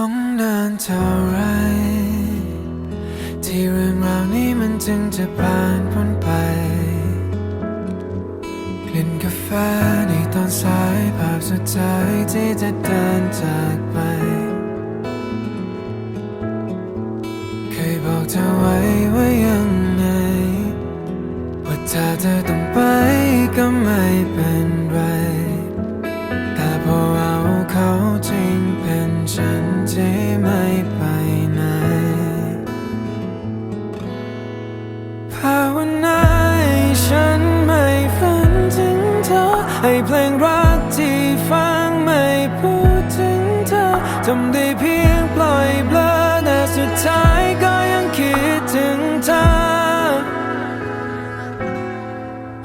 ต้องนานเท่าไร ที่เรื่องราวนี้มันจึงจะผ่านพ้นไปกลิ่นกาแฟในตอนสายภาพสุดท้ายที่จะเดินจากไป เคยบอกเธอไว้ว่ายังไง ว่าถ้าเธอต้อง ภาวนาฉันไม่ฝันถึงเธอ ให้เพลงรักที่ฟังไม่พูดถึงเธอ ทำได้เพียงปล่อยเบลอแต่สุดท้ายก็ยังคิดถึงเธอ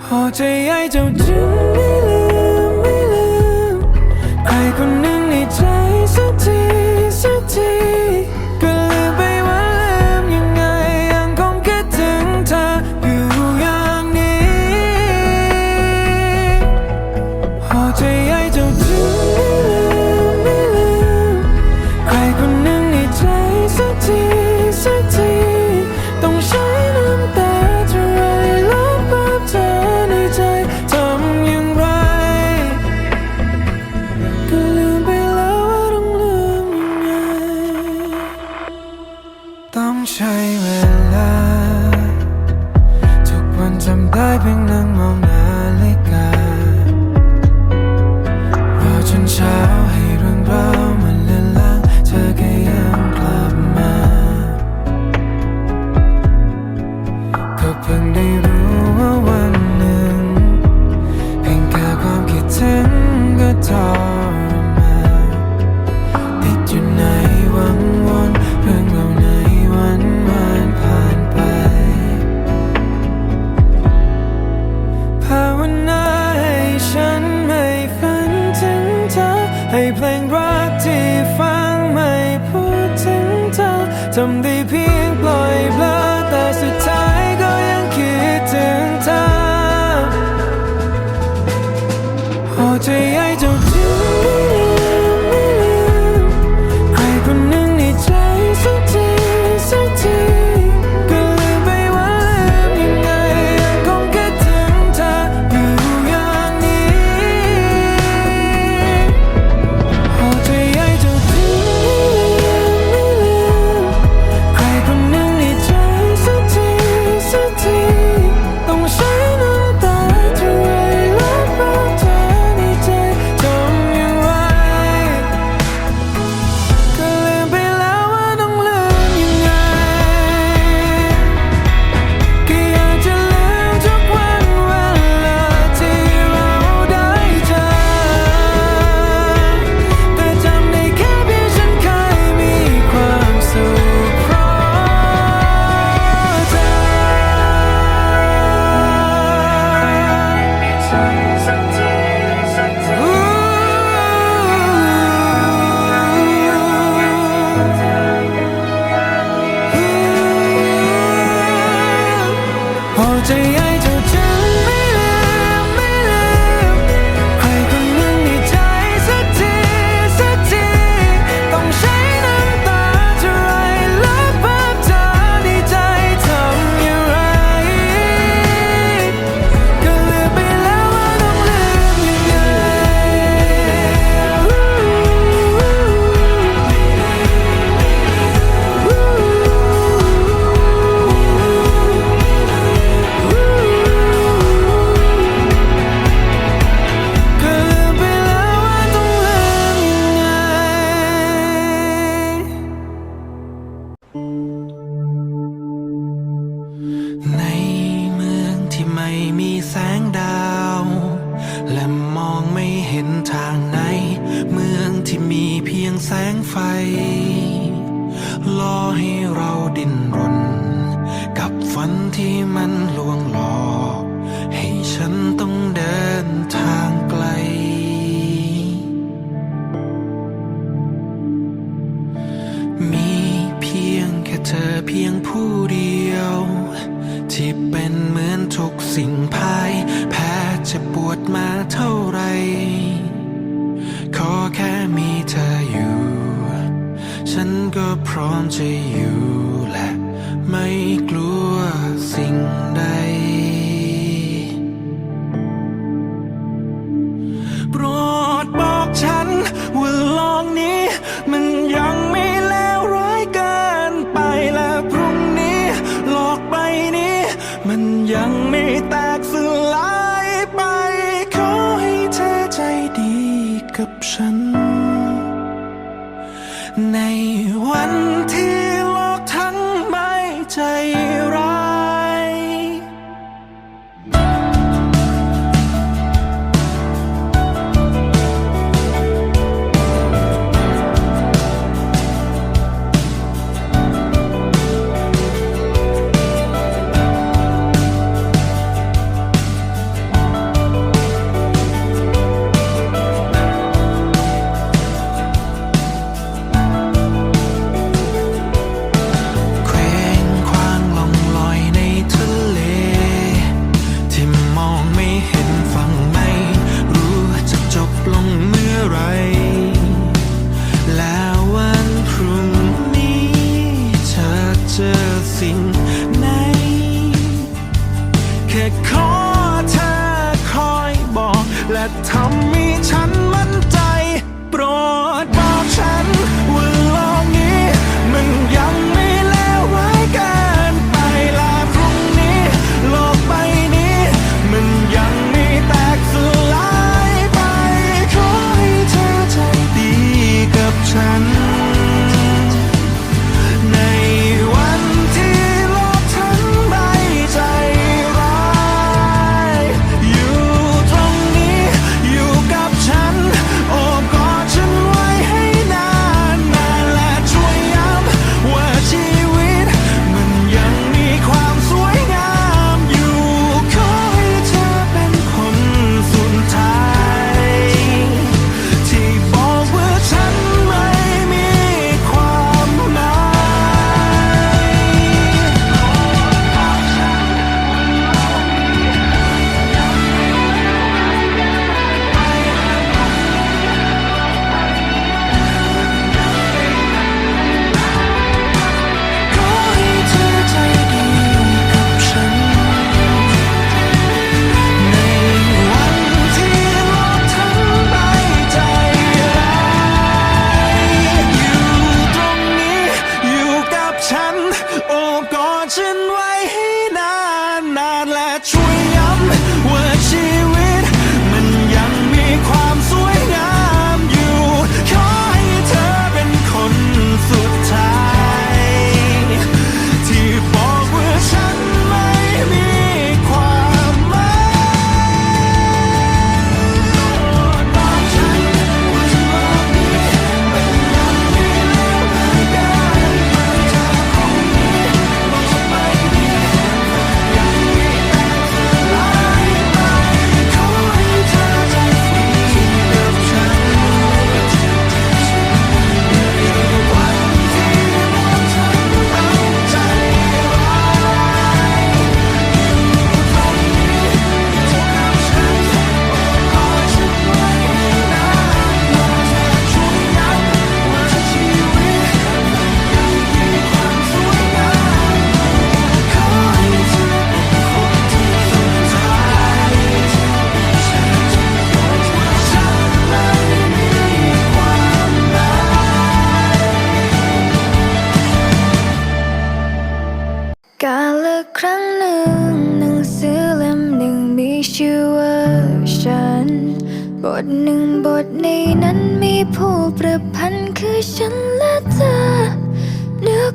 พอใจให้เจ้าจึง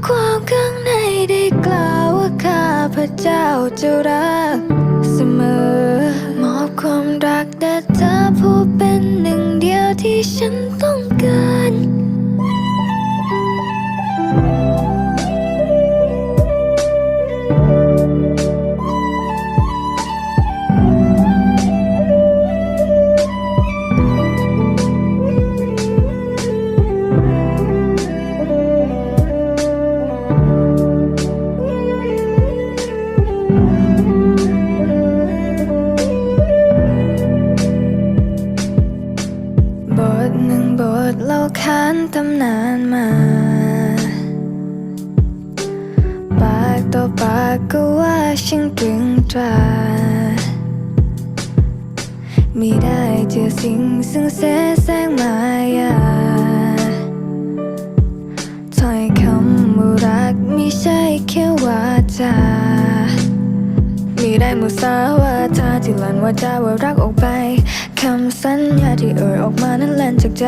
ความข้างในได้กล่าวว่าข้าพระเจ้าจะรักเสมอ มอบความรักแด่เธอผู้เป็นหนึ่งเดียวที่ฉันต้องการานตำนานมา ปากต่อปากก็ว่าฉันเก่งตราม่ได้เจอสิ่งซึ่งแสแสงมายาถ้อยคำว่รักไม่ใช่แค่วาจาม่ได้มุสาวาทาที่หลันวาจาว่ารักออกไปคำสัญญาที่เอ่ยออกมานั้น นจากใจ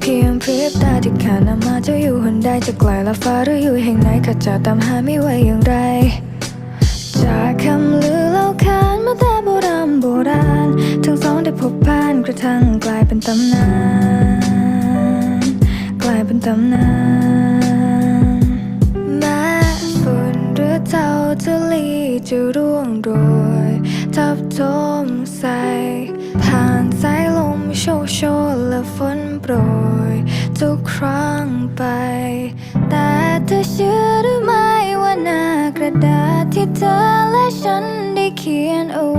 เพียงพริบตาที่ขาดนำมาจะอยู่หนใดจะไกลละฟ้าหรืออยู่แห่งไหนข้าจะตามหาไม่ไหวอย่างไร จากคำลือเล่าขานมาแต่โบราณโบราณ ทั้งสองได้พบผ่านกระทั่งกลายเป็นตำนาน กลายเป็นตำนานแม้ฝุ่นหรือเจ้าจะลีจะร่วงโรยทับทมใส่ กโชนและฝนโปรย ทุกครั้งไป แต่เธอเชื่อหรือไม่ว่าหน้ากระดาษที่เธอและฉันได้เขียนเอา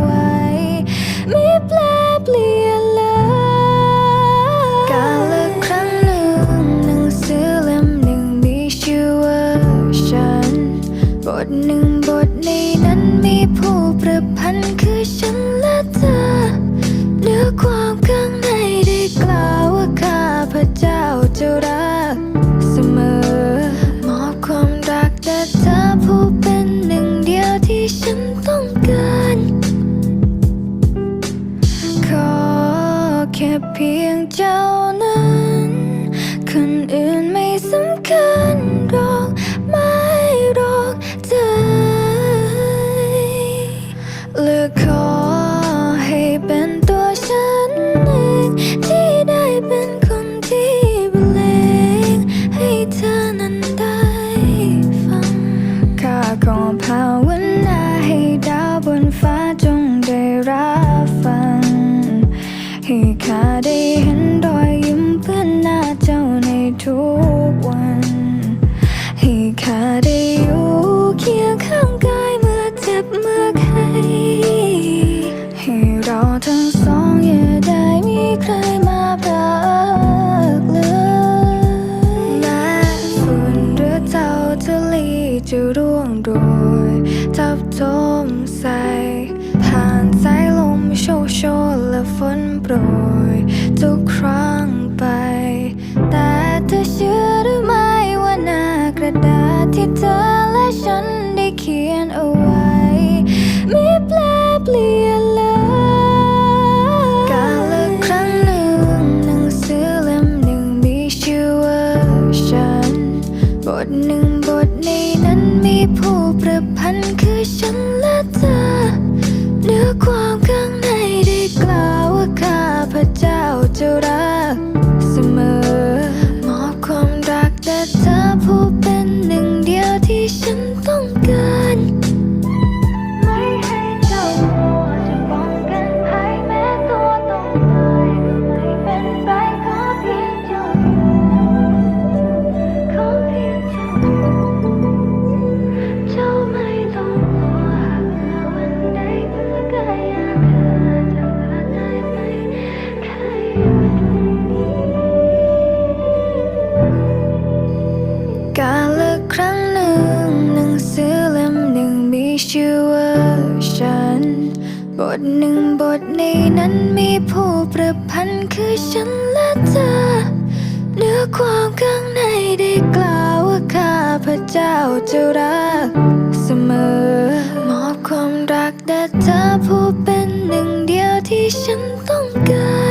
ได้เห็นรอยยิ้มเพื่อนหน้าเจ้าในทุกวัน ให้ข้าได้อยู่เคียงข้างกายเมื่อเจ็บเมื่อไข้ให้เราทั้งสองอย่าได้มีใครมาพรากเลยแม้ฝุ่นหรือเจ้าจะลีจะร่วงโรยทับทมใส่ผ่านสายลมโชโชและฝนโปรย ทุกครั้งไป แต่เธอเชื่อ พันคือฉันและเธอเนื้อความข้างในได้กล่าวว่าข้าพระเจ้าจะรักเสมอ มอบความรักแต่เธอผู้เป็นหนึ่งเดียวที่ฉันต้องการ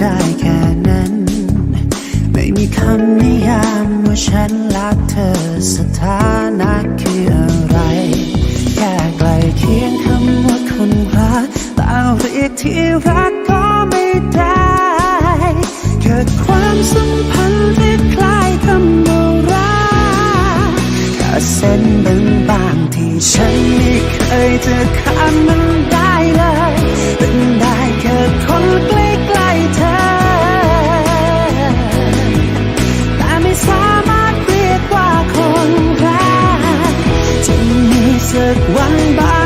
ได้แค่นั้น ไม่มีคำนิยามว่าฉันรักเธอ one by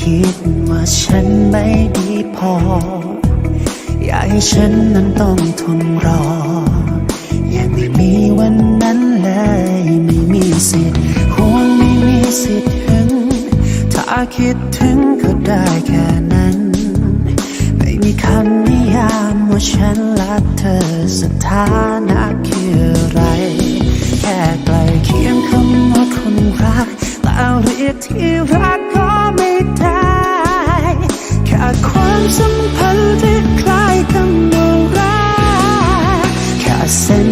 คิดว่าฉันไม่ดีพอ อยากให้ฉันนั้นต้องทนรอ ยังไม่มีวันนั้นเลย ไม่มีสิทธิ์หวงไม่มีสิทธิ์ถึง ถ้าคิดถึงก็ได้แค่นั้น ไม่มีคำนิยามว่าฉันรักเธอสถานะคืออะไร แค่ไกลเคียงคำว่าคนรักแล้วเรียกที่รักก็ แค่ความสัมพันธ์ที่คล้ายกันโนราแค่เส้น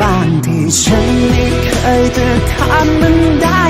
บางๆที่ฉันไม่เคยจะทำมันได้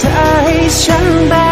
เธอให้ฉันบ้